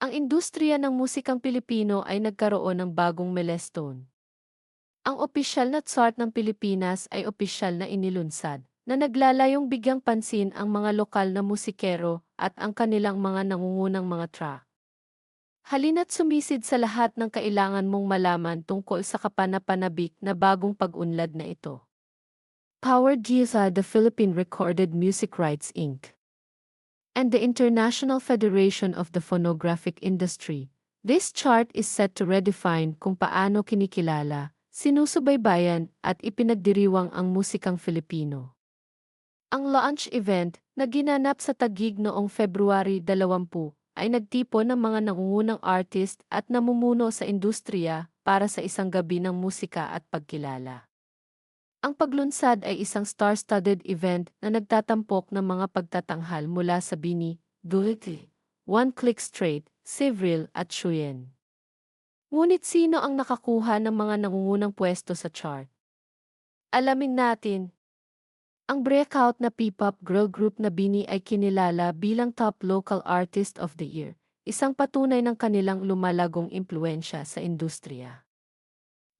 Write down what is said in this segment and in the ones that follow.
Ang industriya ng musikang Pilipino ay nagkaroon ng bagong milestone. Ang opisyal na chart ng Pilipinas ay opisyal na inilunsad, na naglalayong bigyang pansin ang mga lokal na musikero at ang kanilang mga nangungunang mga track. Halina't sumisid sa lahat ng kailangan mong malaman tungkol sa kapanapanabik na bagong pag-unlad na ito. Powered via the Philippine Recorded Music Rights Inc. and the International Federation of the Phonographic Industry. This chart is set to redefine kung paano kinikilala, sinusubaybayan at ipinagdiriwang ang musikang Filipino. Ang launch event na ginanap sa Tagig noong February 20 ay nagtipon ng mga nangungunang artist at namumuno sa industriya para sa isang gabi ng musika at pagkilala. Ang paglunsad ay isang star-studded event na nagtatampok ng mga pagtatanghal mula sa Bini, Duhiti, One Click Straight, Sivril at Shuyen. Ngunit sino ang nakakuha ng mga nangungunang pwesto sa chart? Alamin natin. Ang breakout na P-pop girl group na Bini ay kinilala bilang Top Local Artist of the Year, isang patunay ng kanilang lumalagong impluensya sa industriya.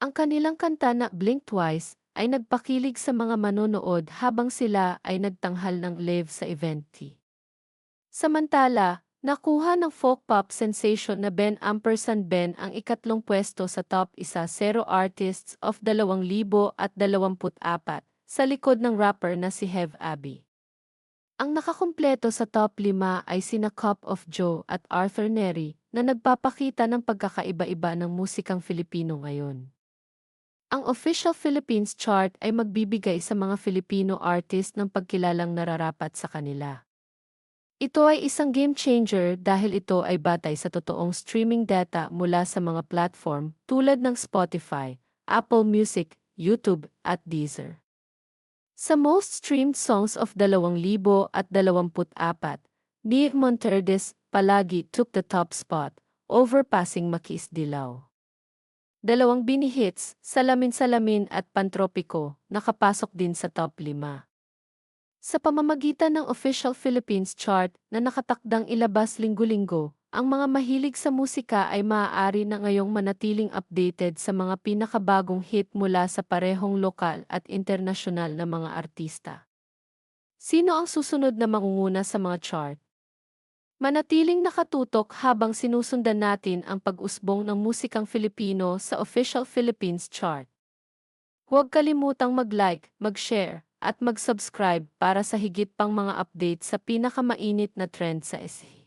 Ang kanilang kanta na Blink Twice ay nagpakilig sa mga manonood habang sila ay nagtanghal ng live sa event. Samantala, nakuha ng folk pop sensation na Ben Ampersand Ben ang ikatlong pwesto sa top isa zero artists of 2024 sa likod ng rapper na si Hev Abbey. Ang nakakumpleto sa top 5 ay sina Cup of Joe at Arthur Neri na nagpapakita ng pagkakaiba-iba ng musikang Filipino ngayon. Ang official Philippines chart ay magbibigay sa mga Filipino artist ng pagkilalang nararapat sa kanila. Ito ay isang game changer dahil ito ay batay sa totoong streaming data mula sa mga platform tulad ng Spotify, Apple Music, YouTube, at Deezer. Sa most streamed songs of 2024, Nick Monterdes palagi took the top spot, overpassing Makis Dilaw. Dalawang binihits, Salamin-Salamin at Pantropiko, nakapasok din sa top 5. Sa pamamagitan ng official Philippines chart na nakatakdang ilabas linggo-linggo, ang mga mahilig sa musika ay maaari na ngayong manatiling updated sa mga pinakabagong hit mula sa parehong lokal at internasyonal na mga artista. Sino ang susunod na mangunguna sa mga chart? Manatiling nakatutok habang sinusundan natin ang pag-usbong ng musikang Filipino sa official Philippines chart. Huwag kalimutang mag-like, mag-share, at mag-subscribe para sa higit pang mga update sa pinakamainit na trend sa SE.